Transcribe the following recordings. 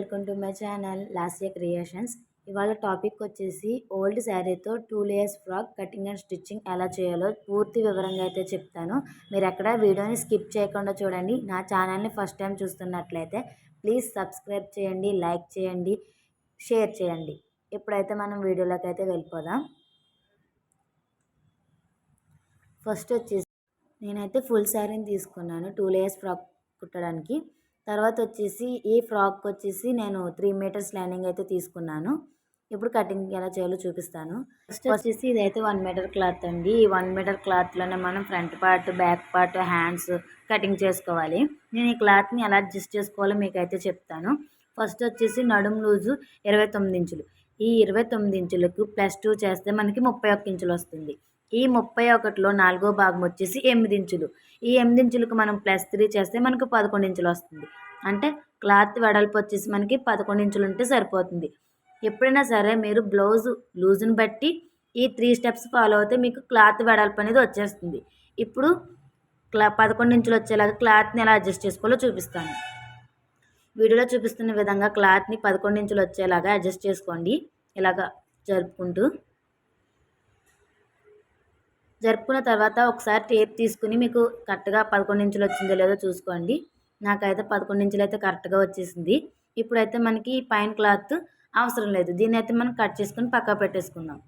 Welcome to my channel Lasya creations. ఇవాళ topic వచ్చేసి old శారీతో two layers frock cutting and stitching ఎలా చేయాలో పూర్తి వివరంగా అయితే చెప్తాను. మీరు ఎక్కడ వీడియోని స్కిప్ చేయకుండా చూడండి. నా ఛానల్ని ఫస్ట్ టైం చూస్తున్నట్లయితే ప్లీజ్ సబ్స్క్రైబ్ చేయండి లైక్ చేయండి షేర్ చేయండి. ఇప్పుడైతే మనం వీడియోలోకి అయితే వెళ్ళిపోదాం. ఫస్ట్ వచ్చేసి నేనైతే ఫుల్ శారీని తీసుకున్నాను టూ లేయర్స్ ఫ్రాక్ కుట్టడానికి. తర్వాత వచ్చేసి ఈ ఫ్రాక్ వచ్చేసి నేను త్రీ మీటర్స్ లైనింగ్ అయితే తీసుకున్నాను. ఇప్పుడు కటింగ్ ఎలా చేయాలో చూపిస్తాను. ఫస్ట్ వచ్చేసి ఇదైతే వన్ మీటర్ క్లాత్ అండి. ఈ వన్ మీటర్ క్లాత్లోనే మనం front part back part hands cutting చేసుకోవాలి. నేను ఈ క్లాత్ని ఎలా అడ్జస్ట్ చేసుకోవాలో మీకు అయితే చెప్తాను. ఫస్ట్ వచ్చేసి నడుం లూజు ఇరవై తొమ్మిది ఇంచులు. ఈ ఇరవై తొమ్మిది ఇంచులకు ప్లస్ టూ చేస్తే మనకి ముప్పై ఒక్క ఇంచులు వస్తుంది. ఈ ముప్పై ఒకటిలో నాలుగో భాగం వచ్చేసి ఎనిమిది ఇంచులు. ఈ ఎనిమిది ఇంచులకు మనం ప్లస్ త్రీ చేస్తే మనకు పదకొండు ఇంచులు వస్తుంది. అంటే క్లాత్ వెడల్పు వచ్చేసి మనకి పదకొండు ఇంచులు ఉంటే సరిపోతుంది. ఎప్పుడైనా సరే మీరు బ్లౌజ్ లూజ్ని బట్టి ఈ త్రీ స్టెప్స్ ఫాలో అయితే మీకు క్లాత్ వెడల్పు అనేది వచ్చేస్తుంది. ఇప్పుడు క్లా పదకొండు ఇంచులు వచ్చేలాగా క్లాత్ని ఎలా అడ్జస్ట్ చేసుకోవాలో చూపిస్తాను. వీడియోలో చూపిస్తున్న విధంగా క్లాత్ని పదకొండు ఇంచులు వచ్చేలాగా అడ్జస్ట్ చేసుకోండి. ఇలాగా జరుపుకుంటూ జరుపుకున్న తర్వాత ఒకసారి టేప్ తీసుకుని మీకు కరెక్ట్గా పదకొండు ఇంచులు వచ్చిందో లేదో చూసుకోండి. నాకైతే పదకొండు ఇంచులు అయితే కరెక్ట్గా వచ్చేసింది. ఇప్పుడైతే మనకి పైన క్లాత్ అవసరం లేదు. దీన్ని అయితే మనం కట్ చేసుకుని పక్కా పెట్టేసుకుందాం.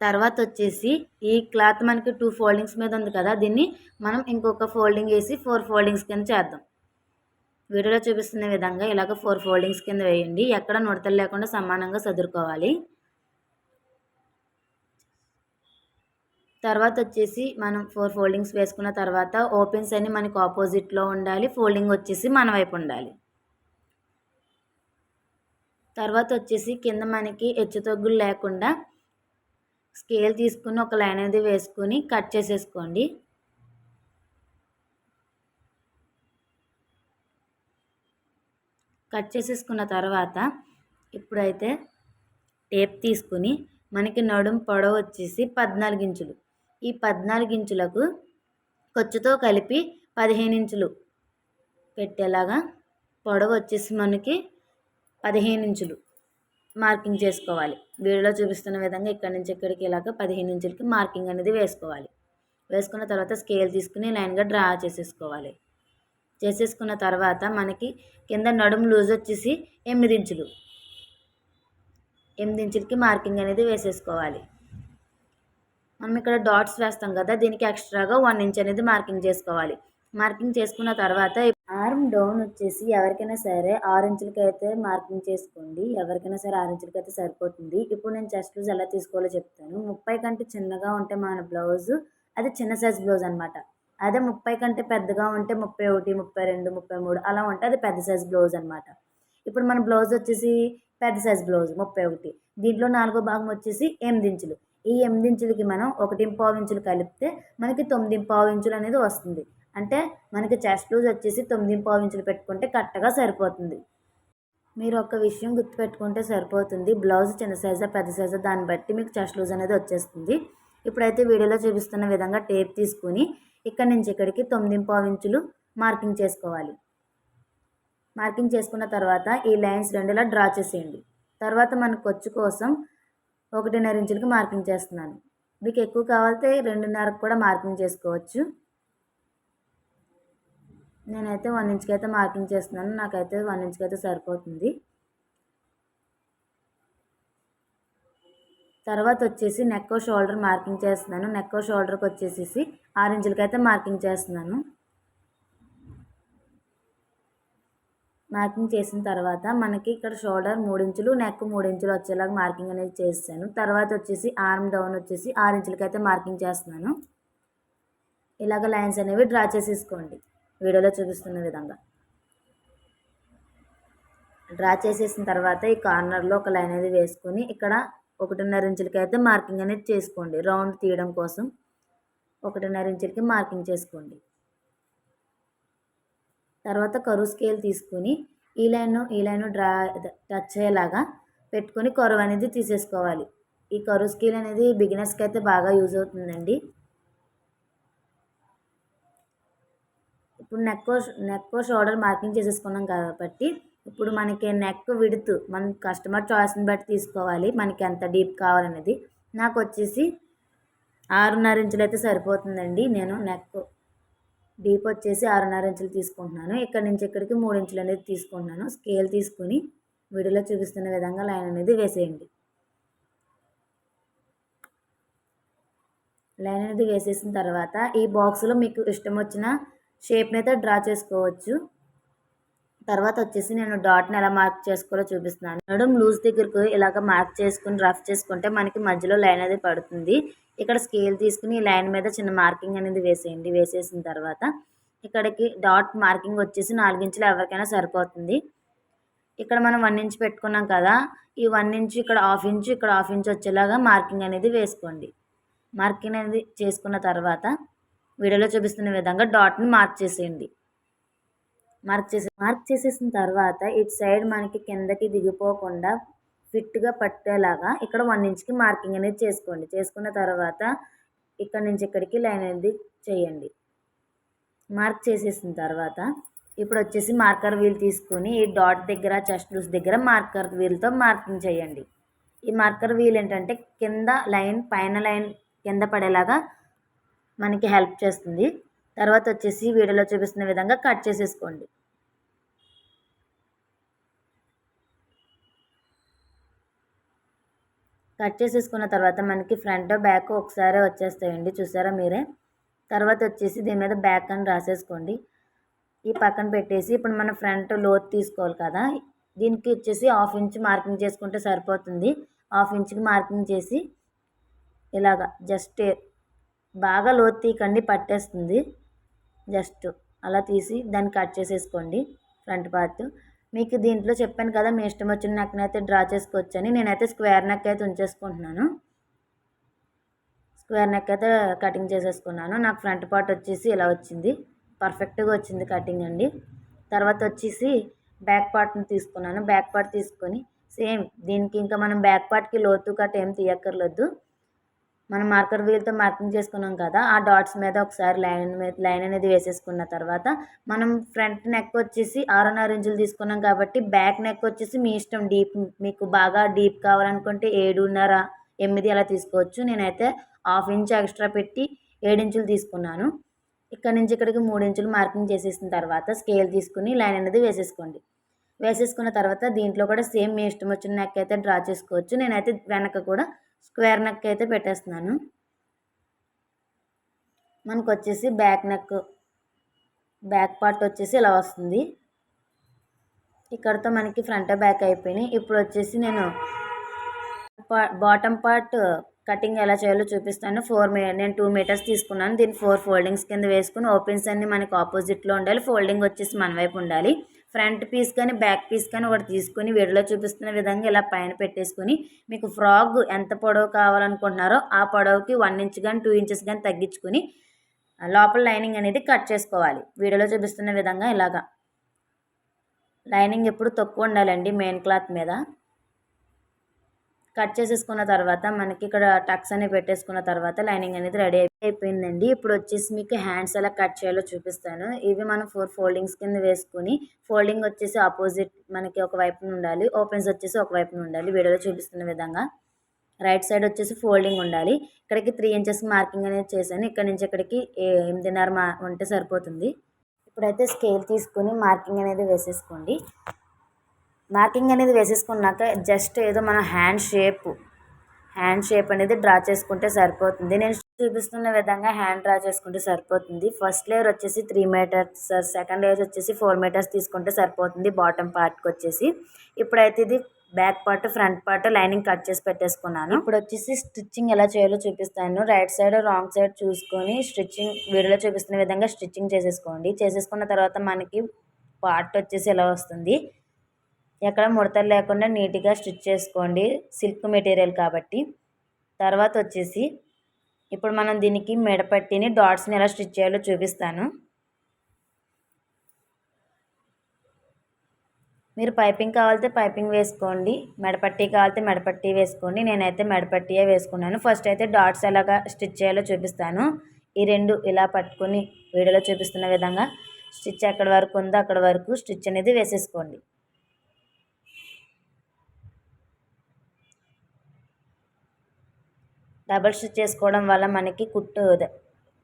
తర్వాత వచ్చేసి ఈ క్లాత్ మనకి టూ ఫోల్డింగ్స్ మీద ఉంది కదా దీన్ని మనం ఇంకొక ఫోల్డింగ్ వేసి ఫోర్ ఫోల్డింగ్స్ కింద చేద్దాం. వీడియోలో చూపిస్తున్న విధంగా ఇలాగ ఫోర్ ఫోల్డింగ్స్ కింద వేయండి. ఎక్కడ నుడతలు లేకుండా సమానంగా సదురుకోవాలి. తర్వాత వచ్చేసి మనం ఫోర్ ఫోల్డింగ్స్ వేసుకున్న తర్వాత ఓపెన్స్ అన్ని మనకు ఆపోజిట్లో ఉండాలి ఫోల్డింగ్ వచ్చేసి మన వైపు ఉండాలి. తర్వాత వచ్చేసి కింద మనకి హెచ్చుతగ్గులు లేకుండా స్కేల్ తీసుకుని ఒక లైన్ అనేది వేసుకుని కట్ చేసేసుకోండి. కట్ చేసేసుకున్న తర్వాత ఇప్పుడైతే టేప్ తీసుకుని మనకి నడుం పొడవు వచ్చేసి పద్నాలుగు ఇంచులు ఈ పద్నాలుగు ఇంచులకు ఖర్చుతో కలిపి పదిహేను ఇంచులు పెట్టేలాగా పొడవు వచ్చేసి మనకి పదిహేను ఇంచులు మార్కింగ్ చేసుకోవాలి. వీడియోలో చూపిస్తున్న విధంగా ఇక్కడి నుంచి ఇక్కడికి ఇలాగ పదిహేను ఇంచులకి మార్కింగ్ అనేది వేసుకోవాలి. వేసుకున్న తర్వాత స్కేల్ తీసుకుని లైన్గా డ్రా చేసేసుకోవాలి. చేసేసుకున్న తర్వాత మనకి కింద నడుము లూజ్ వచ్చేసి ఎనిమిది ఇంచులు. ఎనిమిది ఇంచులకి మార్కింగ్ అనేది వేసేసుకోవాలి. మనం ఇక్కడ డాట్స్ వేస్తాం కదా దీనికి ఎక్స్ట్రాగా వన్ ఇంచ్ అనేది మార్కింగ్ చేసుకోవాలి. మార్కింగ్ చేసుకున్న తర్వాత ఆర్మ్ డౌన్ వచ్చేసి ఎవరికైనా సరే ఆరు ఇంచులకైతే అయితే మార్కింగ్ చేసుకోండి. ఎవరికైనా సరే ఆరు ఇంచులకైతే అయితే సరిపోతుంది. ఇప్పుడు నేను చెస్ట్ లూజ్ ఎలా తీసుకోవాలో చెప్తాను. ముప్పై కంటే చిన్నగా ఉంటే మన బ్లౌజ్ అది చిన్న సైజ్ బ్లౌజ్ అనమాట అదే ముప్పై కంటే పెద్దగా ఉంటే ముప్పై ఒకటి ముప్పై రెండు ముప్పై మూడు అలా ఉంటే అది పెద్ద సైజ్ బ్లౌజ్ అనమాట ఇప్పుడు మన బ్లౌజ్ వచ్చేసి పెద్ద సైజ్ బ్లౌజ్ ముప్పై ఒకటి. దీంట్లో నాలుగో భాగం వచ్చేసి ఎనిమిది ఇంచులు. ఈ ఎనిమిది ఇంచులకి మనం ఒకటి పావు ఇంచులు కలిపితే మనకి తొమ్మిది పావు ఇంచులు అనేది వస్తుంది. అంటే మనకి చెస్ట్ లూజ్ వచ్చేసి తొమ్మిది పావు ఇంచులు పెట్టుకుంటే కరెక్ట్గా సరిపోతుంది. మీరు ఒక విషయం గుర్తుపెట్టుకుంటే సరిపోతుంది. బ్లౌజ్ చిన్న సైజా పెద్ద సైజా దాన్ని బట్టి మీకు చెస్ట్ లూజ్ అనేది వచ్చేస్తుంది. ఇప్పుడైతే వీడియోలో చూపిస్తున్న విధంగా టేప్ తీసుకుని ఇక్కడ నుంచి ఇక్కడికి తొమ్మిది పావు ఇంచులు మార్కింగ్ చేసుకోవాలి. మార్కింగ్ చేసుకున్న తర్వాత ఈ లైన్స్ రెండులా డ్రా చేసేయండి. తర్వాత మన కొచ్చు కోసం ఒకటిన్నర ఇంచులకి మార్కింగ్ చేస్తున్నాను. మీకు ఎక్కువ కావాలితే రెండున్నరకు కూడా మార్కింగ్ చేసుకోవచ్చు. నేనైతే వన్ ఇంచ్కి అయితే మార్కింగ్ చేస్తున్నాను. నాకైతే వన్ ఇంచ్కి అయితే సరిపోతుంది. తర్వాత వచ్చేసి నెక్ షోల్డర్ మార్కింగ్ చేస్తున్నాను. నెక్ షోల్డర్కి వచ్చేసి ఆరు ఇంచులకి అయితే మార్కింగ్ చేస్తున్నాను. మార్కింగ్ చేసిన తర్వాత మనకి ఇక్కడ షోల్డర్ మూడించులు నెక్ మూడు ఇంచులు వచ్చేలాగా మార్కింగ్ అనేది చేస్తాను. తర్వాత వచ్చేసి ఆర్మ్ డౌన్ వచ్చేసి ఆరు ఇంచులకి అయితే మార్కింగ్ చేస్తున్నాను. ఇలాగ లైన్స్ అనేవి డ్రా చేసేసుకోండి. వీడియోలో చూపిస్తున్న విధంగా. డ్రా చేసేసిన తర్వాత ఈ కార్నర్లో ఒక లైన్ అనేది వేసుకొని ఇక్కడ ఒకటిన్నర ఇంచులకి అయితే మార్కింగ్ అనేది చేసుకోండి. రౌండ్ తీయడం కోసం ఒకటిన్నర ఇంచులకి మార్కింగ్ చేసుకోండి. తర్వాత కరువు స్కేల్ తీసుకుని ఈ లైన్ ఈ లైన్ డ్రా టచ్ అయ్యేలాగా పెట్టుకొని కరువు అనేది తీసేసుకోవాలి. ఈ కరువు స్కేల్ అనేది బిగినర్స్కి అయితే బాగా యూజ్ అవుతుందండి. ఇప్పుడు నెక్ నెక్ షోల్డర్ మార్కింగ్ చేసేసుకున్నాం కాబట్టి ఇప్పుడు మనకి నెక్ విడుతు మన కస్టమర్ చాయిస్ని బట్టి తీసుకోవాలి. మనకి ఎంత డీప్ కావాలనేది. నాకు వచ్చేసి ఆరున్నర ఇంచులు అయితే సరిపోతుందండి. నేను నెక్ డీప్ వచ్చేసి ఆరున్నర ఇంచులు తీసుకుంటున్నాను. ఇక్కడ నుంచి ఇక్కడికి మూడు ఇంచులు అనేది తీసుకుంటున్నాను. స్కేల్ తీసుకుని వీడియోలో చూపిస్తున్న విధంగా లైన్ అనేది వేసేయండి. లైన్ అనేది వేసేసిన తర్వాత ఈ బాక్స్లో మీకు ఇష్టం వచ్చిన షేప్ని అయితే డ్రా చేసుకోవచ్చు. తర్వాత వచ్చేసి నేను డాట్ని ఎలా మార్క్ చేసుకోవాలో చూపిస్తున్నాను. నడుము లూజ్ దగ్గరకు ఇలాగ మార్క్ చేసుకుని రఫ్ చేసుకుంటే మనకి మధ్యలో లైన్ అనేది పడుతుంది. ఇక్కడ స్కేల్ తీసుకుని లైన్ మీద చిన్న మార్కింగ్ అనేది వేసేయండి. వేసేసిన తర్వాత ఇక్కడికి డాట్ మార్కింగ్ వచ్చేసి నాలుగించులు ఎవరికైనా సరిపోతుంది. ఇక్కడ మనం వన్ ఇంచ్ పెట్టుకున్నాం కదా ఈ వన్ ఇంచ్ ఇక్కడ హాఫ్ ఇంచ్ ఇక్కడ హాఫ్ ఇంచ్ వచ్చేలాగా మార్కింగ్ అనేది వేసుకోండి. మార్కింగ్ అనేది చేసుకున్న తర్వాత వీడియోలో చూపిస్తున్న విధంగా డాట్ని మార్క్ చేసేయండి. మార్క్ చేసి మార్క్ చేసేసిన తర్వాత ఇటు సైడ్ మనకి కిందకి దిగిపోకుండా ఫిట్గా పట్టేలాగా ఇక్కడ వన్ ఇంచ్కి మార్కింగ్ అనేది చేసుకోండి. చేసుకున్న తర్వాత ఇక్కడ నుంచి ఇక్కడికి లైన్ అనేది చేయండి. మార్క్ చేసేసిన తర్వాత ఇప్పుడు వచ్చేసి మార్కర్ వీల్ తీసుకొని ఈ డాట్ దగ్గర చెస్ట్ లూస్ దగ్గర మార్కర్ వీల్తో మార్కింగ్ చేయండి. ఈ మార్కర్ వీల్ ఏంటంటే కింద లైన్ పైన లైన్ కింద పడేలాగా మనకి హెల్ప్ చేస్తుంది. తర్వాత వచ్చేసి వీడియోలో చూపిస్తున్న విధంగా కట్ చేసేసుకోండి. కట్ చేసేసుకున్న తర్వాత మనకి ఫ్రంట్ బ్యాక్ ఒకసారి వచ్చేస్తాయండి. చూసారా మీరే? తర్వాత వచ్చేసి దీని మీద బ్యాక్ అని రాసేసుకోండి. ఈ పక్కన పెట్టేసి ఇప్పుడు మనం ఫ్రంట్ లోత్ తీసుకోవాలి కదా? దీనికి వచ్చేసి హాఫ్ ఇంచ్ మార్కింగ్ చేసుకుంటే సరిపోతుంది. హాఫ్ ఇంచ్కి మార్కింగ్ చేసి ఇలాగా జస్ట్ బాగా లోతు తీయకండి పట్టేస్తుంది. జస్ట్ అలా తీసి దాన్ని కట్ చేసేసుకోండి. ఫ్రంట్ పార్ట్ మీకు దీంట్లో చెప్పాను కదా మీ ఇష్టం వచ్చిన నెక్ని అయితే డ్రా చేసుకోవచ్చు అని నేనైతే స్క్వేర్ నెక్ అయితే ఉంచేసుకుంటున్నాను. స్క్వేర్ నెక్ అయితే కటింగ్ చేసేసుకున్నాను. నాకు ఫ్రంట్ పార్ట్ వచ్చేసి ఇలా వచ్చింది. పర్ఫెక్ట్గా వచ్చింది కటింగ్ అండి. తర్వాత వచ్చేసి బ్యాక్ పార్ట్ని తీసుకున్నాను. బ్యాక్ పార్ట్ తీసుకొని సేమ్ దీనికి ఇంకా మనం బ్యాక్ పార్ట్కి లోతు కట్ ఏం తీయక్కర్లేదు. మనం మార్కర్ వీల్తో మార్కింగ్ చేసుకున్నాం కదా ఆ డాట్స్ మీద ఒకసారి లైన్ మీద లైన్ అనేది వేసేసుకున్న తర్వాత మనం ఫ్రంట్ నెక్ వచ్చేసి ఆరున్నర ఇంచులు తీసుకున్నాం కాబట్టి బ్యాక్ నెక్ వచ్చేసి మీ ఇష్టం డీప్ మీకు బాగా డీప్ కావాలనుకుంటే ఏడున్నర ఎనిమిది అలా తీసుకోవచ్చు. నేనైతే హాఫ్ ఇంచ్ ఎక్స్ట్రా పెట్టి ఏడించులు తీసుకున్నాను. ఇక్కడ నుంచి ఇక్కడికి మూడు ఇంచులు మార్కింగ్ చేసేసిన తర్వాత స్కేల్ తీసుకుని లైన్ అనేది వేసేసుకోండి. వేసేసుకున్న తర్వాత దీంట్లో కూడా సేమ్ మీ ఇష్టం వచ్చిన నెక్ అయితే డ్రా చేసుకోవచ్చు. నేనైతే వెనక కూడా స్క్వేర్ నెక్ అయితే పెట్టేస్తున్నాను. మనకు వచ్చేసి బ్యాక్ నెక్ బ్యాక్ పార్ట్ వచ్చేసి ఇలా వస్తుంది. ఇక్కడతో మనకి ఫ్రంట్ బ్యాక్ అయిపోయినాయి. ఇప్పుడు వచ్చేసి నేను బాటమ్ పార్ట్ కటింగ్ ఎలా చేయాలో చూపిస్తాను. ఫోర్ మీ నేను టూ మీటర్స్ తీసుకున్నాను. దీన్ని ఫోర్ ఫోల్డింగ్స్ కింద వేసుకుని ఓపెన్స్ అన్ని మనకి ఆపోజిట్లో ఉండాలి. ఫోల్డింగ్ వచ్చేసి మన వైపు ఉండాలి. ఫ్రంట్ పీస్ కానీ బ్యాక్ పీస్ కానీ ఒకటి తీసుకొని వీడియోలో చూపిస్తున్న విధంగా ఇలా పైన పెట్టేసుకొని మీకు ఫ్రాక్ ఎంత పొడవు కావాలనుకుంటున్నారో ఆ పొడవుకి వన్ ఇంచ్ కానీ టూ ఇంచెస్ కానీ తగ్గించుకొని లోపల లైనింగ్ అనేది కట్ చేసుకోవాలి. వీడియోలో చూపిస్తున్న విధంగా ఇలాగా. లైనింగ్ ఎప్పుడు తక్కువ ఉండాలండి మెయిన్ క్లాత్ మీద. కట్ చేసేసుకున్న తర్వాత మనకి ఇక్కడ టక్స్ అనేవి పెట్టేసుకున్న తర్వాత లైనింగ్ అనేది రెడీ అయిపోయిందండి. ఇప్పుడు వచ్చేసి మీకు హ్యాండ్స్ ఎలా కట్ చేయాలో చూపిస్తాను. ఇవి మనం ఫోర్ ఫోల్డింగ్స్ కింద వేసుకుని ఫోల్డింగ్ వచ్చేసి ఆపోజిట్ మనకి ఒక వైపున ఉండాలి. ఓపెన్స్ వచ్చేసి ఒక వైపున ఉండాలి. వీడియోలో చూపిస్తున్న విధంగా రైట్ సైడ్ వచ్చేసి ఫోల్డింగ్ ఉండాలి. ఇక్కడికి త్రీ ఇంచెస్ మార్కింగ్ అనేది చేశాను. ఇక్కడ నుంచి ఇక్కడికి ఎనిమిదిన్నర మా ఉంటే సరిపోతుంది. ఇప్పుడైతే స్కేల్ తీసుకుని మార్కింగ్ అనేది వేసేసుకోండి. మార్కింగ్ అనేది వేసేసుకున్నాక జస్ట్ ఏదో మన హ్యాండ్ షేప్ హ్యాండ్ షేప్ అనేది డ్రా చేసుకుంటే సరిపోతుంది. నేను చూపిస్తున్న విధంగా హ్యాండ్ డ్రా చేసుకుంటే సరిపోతుంది. ఫస్ట్ లేయర్ వచ్చేసి త్రీ మీటర్స్ సెకండ్ లేయర్ వచ్చేసి ఫోర్ మీటర్స్ తీసుకుంటే సరిపోతుంది బాటమ్ పార్ట్కి వచ్చేసి. ఇప్పుడైతే ఇది back part front part lining cut చేసి పెట్టేసుకున్నాను. ఇప్పుడు వచ్చేసి స్టిచ్చింగ్ ఎలా చేయాలో చూపిస్తాను. రైట్ సైడ్ రాంగ్ సైడ్ చూసుకొని స్టిచ్చింగ్ వీడియోలో చూపిస్తున్న విధంగా స్టిచ్చింగ్ చేసేసుకోండి. చేసేసుకున్న తర్వాత మనకి పార్ట్ వచ్చేసి ఎలా వస్తుంది? ఎక్కడ ముడతలు లేకుండా నీట్గా స్టిచ్ చేసుకోండి. సిల్క్ మెటీరియల్ కాబట్టి. తర్వాత వచ్చేసి ఇప్పుడు మనం దీనికి మెడపట్టిని డాట్స్ని ఎలా స్టిచ్ చేయాలో చూపిస్తాను. మీరు పైపింగ్ కావాలితే పైపింగ్ వేసుకోండి. మెడపట్టి కావాలితే మెడపట్టి వేసుకోండి. నేనైతే మెడపట్టియే వేసుకున్నాను. ఫస్ట్ అయితే డాట్స్ ఎలాగా స్టిచ్ చేయాలో చూపిస్తాను. ఈ రెండు ఇలా పట్టుకొని వీడియోలో చూపిస్తున్న విధంగా స్టిచ్ ఎక్కడ వరకు ఉందో అక్కడ వరకు స్టిచ్ అనేది వేసేసుకోండి. డబల్ స్టిచ్ చేసుకోవడం వల్ల మనకి కుట్టు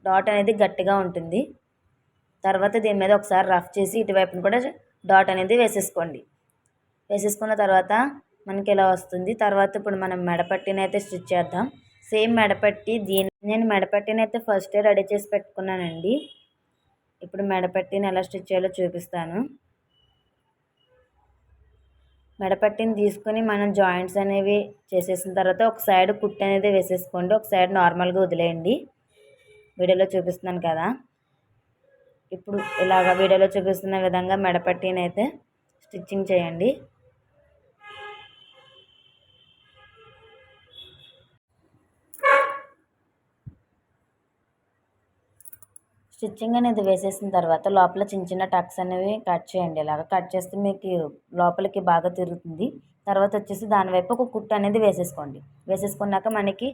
డాట్ అనేది గట్టిగా ఉంటుంది. తర్వాత దీని మీద ఒకసారి రఫ్ చేసి ఇటువైపున కూడా డాట్ అనేది వేసేసుకోండి. వేసేసుకున్న తర్వాత మనకి ఇలా వస్తుంది? తర్వాత ఇప్పుడు మనం మెడపట్టినైతే అయితే స్టిచ్ చేద్దాం. సేమ్ మెడపట్టి దీని నేను మెడపట్టినైతే అయితే ఫస్టే రెడీ చేసి పెట్టుకున్నానండి. ఇప్పుడు మెడపట్టిని ఎలా స్టిచ్ చేయాలో చూపిస్తాను. మెడపట్టిని తీసుకొని మనం జాయింట్స్ అనేవి చేసేసిన తర్వాత ఒక సైడ్ కుట్టు అనేది వేసేసుకోండి. ఒక సైడ్ నార్మల్గా వదిలేయండి. వీడియోలో చూపిస్తున్నాను కదా. ఇప్పుడు ఇలాగ వీడియోలో చూపిస్తున్న విధంగా మెడపట్టిని అయితే స్టిచ్చింగ్ చేయండి. స్టిచ్చింగ్ అనేది వేసేసిన తర్వాత లోపల చిన్న చిన్న టక్స్ అనేవి కట్ చేయండి. ఇలాగ కట్ చేస్తే మీకు లోపలికి బాగా తిరుగుతుంది. తర్వాత వచ్చేసి దాని వైపు ఒక కుట్టు అనేది వేసేసుకోండి. వేసేసుకున్నాక మనకి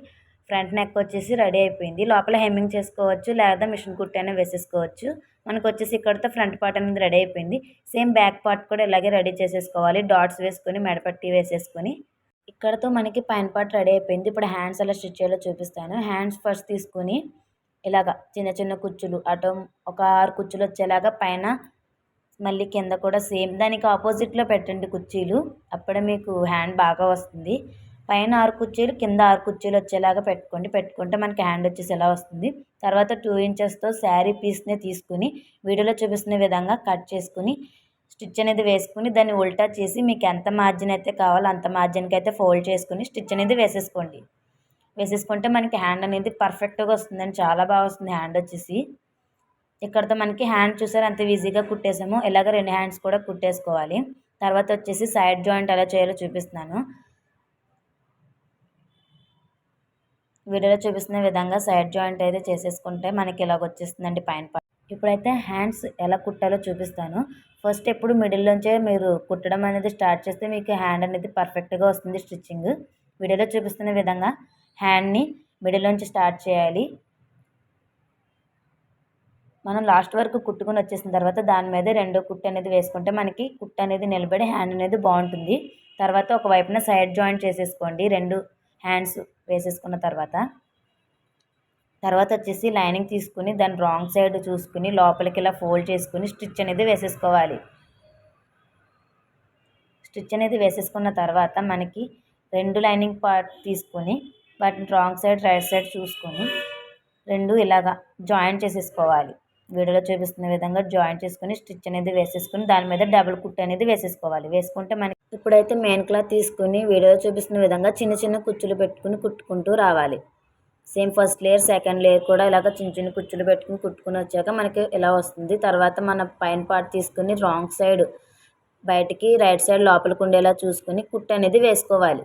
ఫ్రంట్ నెక్ వచ్చేసి రెడీ అయిపోయింది. లోపల హెమ్మింగ్ చేసుకోవచ్చు లేదా మిషన్ కుట్టు అయినా వేసేసుకోవచ్చు. మనకు వచ్చేసి ఇక్కడతో ఫ్రంట్ పార్ట్ అనేది రెడీ అయిపోయింది. సేమ్ బ్యాక్ పార్ట్ కూడా ఇలాగే రెడీ చేసేసుకోవాలి. డాట్స్ వేసుకొని మెడపట్టి వేసేసుకొని. ఇక్కడతో మనకి పైన పార్ట్ రెడీ అయిపోయింది. ఇప్పుడు హ్యాండ్స్ ఎలా స్టిచ్ చేయాలో చూపిస్తాను. హ్యాండ్స్ ఫస్ట్ తీసుకొని ఇలాగ చిన్న చిన్న కుచ్చులు అటు ఒక ఆరు కుచ్చులు వచ్చేలాగా పైన మళ్ళీ కింద కూడా సేమ్ దానికి ఆపోజిట్లో పెట్టండి కుర్చీలు. అప్పుడే మీకు హ్యాండ్ బాగా వస్తుంది. పైన ఆరు కుర్చీలు కింద ఆరు కుర్చీలు వచ్చేలాగా పెట్టుకోండి. పెట్టుకుంటే మనకి హ్యాండ్ వచ్చేసి ఎలా వస్తుంది? తర్వాత టూ ఇంచెస్తో శారీ పీస్ని తీసుకుని వీడియోలో చూపిస్తున్న విధంగా కట్ చేసుకుని స్టిచ్ అనేది వేసుకుని దాన్ని ఉల్టా చేసి మీకు ఎంత మార్జిన్ అయితే కావాలో అంత మార్జిన్కి అయితే ఫోల్డ్ చేసుకుని స్టిచ్ అనేది వేసేసుకోండి. వేసేసుకుంటే మనకి హ్యాండ్ అనేది పర్ఫెక్ట్గా వస్తుందండి. చాలా బాగా వస్తుంది హ్యాండ్ వచ్చేసి. ఇక్కడతో మనకి హ్యాండ్ చూసారు అంత ఈజీగా కుట్టేసాము. ఇలాగ రెండు హ్యాండ్స్ కూడా కుట్టేసుకోవాలి. తర్వాత వచ్చేసి సైడ్ జాయింట్ ఎలా చేయాలో చూపిస్తున్నాను. వీడియోలో చూపిస్తున్న విధంగా సైడ్ జాయింట్ అయితే చేసేసుకుంటే మనకి ఇలాగ వచ్చేస్తుందండి పైన ఇప్పుడైతే హ్యాండ్స్ ఎలా కుట్టాలో చూపిస్తాను. ఫస్ట్ ఎప్పుడు మిడిల్లోంచే మీరు కుట్టడం అనేది స్టార్ట్ చేస్తే మీకు హ్యాండ్ అనేది పర్ఫెక్ట్గా వస్తుంది స్టిచ్చింగ్ వీడియోలో చూపిస్తున్న విధంగా హ్యాండ్ని మిడిల్ నుంచి స్టార్ట్ చేయాలి. మనం లాస్ట్ వరకు కుట్టుకుని వచ్చేసిన తర్వాత దాని మీద రెండో కుట్టు అనేది వేసుకుంటే మనకి కుట్టు అనేది నిలబడి హ్యాండ్ అనేది బాగుంటుంది. తర్వాత ఒక వైపున సైడ్ జాయింట్ చేసేసుకోండి. రెండు హ్యాండ్స్ వేసేసుకున్న తర్వాత. తర్వాత వచ్చేసి లైనింగ్ తీసుకుని దాని రాంగ్ సైడ్ చూసుకుని లోపలికి ఇలా ఫోల్డ్ చేసుకుని స్టిచ్ అనేది వేసేసుకోవాలి. స్టిచ్ అనేది వేసేసుకున్న తర్వాత మనకి రెండు లైనింగ్ పార్ట్ తీసుకొని వాటిని రాంగ్ సైడ్ రైట్ సైడ్ చూసుకొని రెండు ఇలాగా జాయింట్ చేసేసుకోవాలి. వీడియోలో చూపిస్తున్న విధంగా జాయిన్ చేసుకుని స్టిచ్ అనేది వేసేసుకుని దాని మీద డబుల్ కుట్ అనేది వేసేసుకోవాలి. వేసుకుంటే మనకి ఇప్పుడైతే మెయిన్ క్లాత్ తీసుకుని వీడియోలో చూపిస్తున్న విధంగా చిన్న చిన్న కుచ్చులు పెట్టుకుని కుట్టుకుంటూ రావాలి. Same first layer second layer కూడా ఇలాగ చిన్న చిన్న కుచ్చులు పెట్టుకుని కుట్టుకుని వచ్చాక మనకి ఇలా వస్తుంది. తర్వాత మన పైన పార్ట్ తీసుకుని రాంగ్ సైడ్ బయటికి రైట్ సైడ్ లోపలికి ఉండేలా చూసుకుని కుట్టు అనేది వేసుకోవాలి.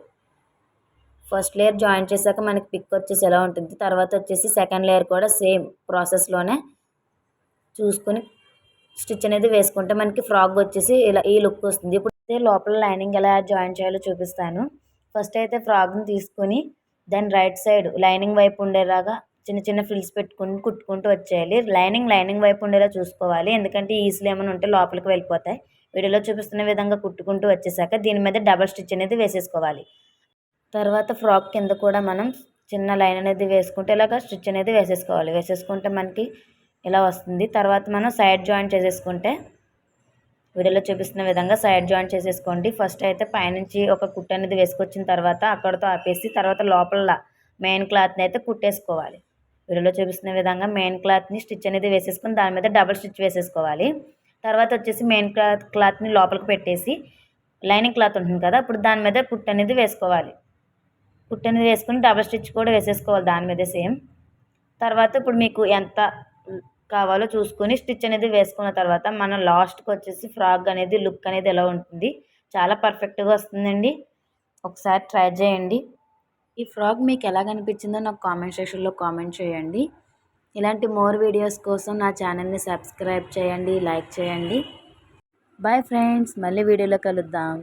ఫస్ట్ లేయర్ జాయిన్ చేశాక మనకి పిక్ వచ్చేసి ఎలా ఉంటుంది? తర్వాత వచ్చేసి సెకండ్ లేయర్ కూడా సేమ్ ప్రాసెస్లోనే చూసుకొని స్టిచ్ అనేది వేసుకుంటే మనకి ఫ్రాక్ వచ్చేసి ఇలా ఈ లుక్ వస్తుంది. ఇప్పుడు లోపల లైనింగ్ ఎలా జాయిన్ చేయాలో చూపిస్తాను. ఫస్ట్ అయితే ఫ్రాక్ని తీసుకొని దాని రైట్ సైడ్ లైనింగ్ వైపు ఉండేలాగా చిన్న చిన్న ఫ్రిల్స్ పెట్టుకుని కుట్టుకుంటూ వచ్చేయాలి. లైనింగ్ లైనింగ్ వైపు ఉండేలా చూసుకోవాలి. ఎందుకంటే ఈజీలు ఏమైనా ఉంటే లోపలికి వెళ్ళిపోతాయి. వీడియోలో చూపిస్తున్న విధంగా కుట్టుకుంటూ వచ్చేసాక దీని మీద డబల్ స్టిచ్ అనేది వేసేసుకోవాలి. తర్వాత ఫ్రాక్ కింద కూడా మనం చిన్న లైన్ అనేది వేసుకుంటే ఇలాగ స్టిచ్ అనేది వేసేసుకోవాలి. వేసేసుకుంటే మనకి ఇలా వస్తుంది. తర్వాత మనం సైడ్ జాయింట్ చేసేసుకుంటే వీడియోలో చూపిస్తున్న విధంగా సైడ్ జాయింట్ చేసేసుకోండి. ఫస్ట్ అయితే పైనుంచి ఒక కుట్టు అనేది వేసుకొచ్చిన తర్వాత అక్కడతో ఆపేసి తర్వాత లోపల మెయిన్ క్లాత్ని అయితే కుట్టేసుకోవాలి. వీడియోలో చూపిస్తున్న విధంగా మెయిన్ క్లాత్ని స్టిచ్ అనేది వేసేసుకుని దాని మీద డబుల్ స్టిచ్ వేసేసుకోవాలి. తర్వాత వచ్చేసి మెయిన్ క్లాత్ క్లాత్ని లోపలికి పెట్టేసి లైనింగ్ క్లాత్ ఉంటుంది కదా అప్పుడు దాని మీద కుట్టు అనేది వేసుకోవాలి. కుట్టినది వేసుకుని డబల్ స్టిచ్ కూడా వేసేసుకోవాలి దాని మీద సేమ్ తర్వాత ఇప్పుడు మీకు ఎంత కావాలో చూసుకొని స్టిచ్ అనేది వేసుకున్న తర్వాత మన లాస్ట్కి వచ్చేసి ఫ్రాక్ అనేది లుక్ అనేది ఎలా ఉంటుంది? చాలా పర్ఫెక్ట్గా వస్తుందండి. ఒకసారి ట్రై చేయండి. ఈ ఫ్రాక్ మీకు ఎలా కనిపించిందో నాకు కామెంట్ సెక్షన్లో కామెంట్ చేయండి. ఇలాంటి మోర్ వీడియోస్ కోసం నా ఛానల్ని సబ్స్క్రైబ్ చేయండి లైక్ చేయండి. బాయ్ ఫ్రెండ్స్ మళ్ళీ వీడియోలో కలుద్దాం.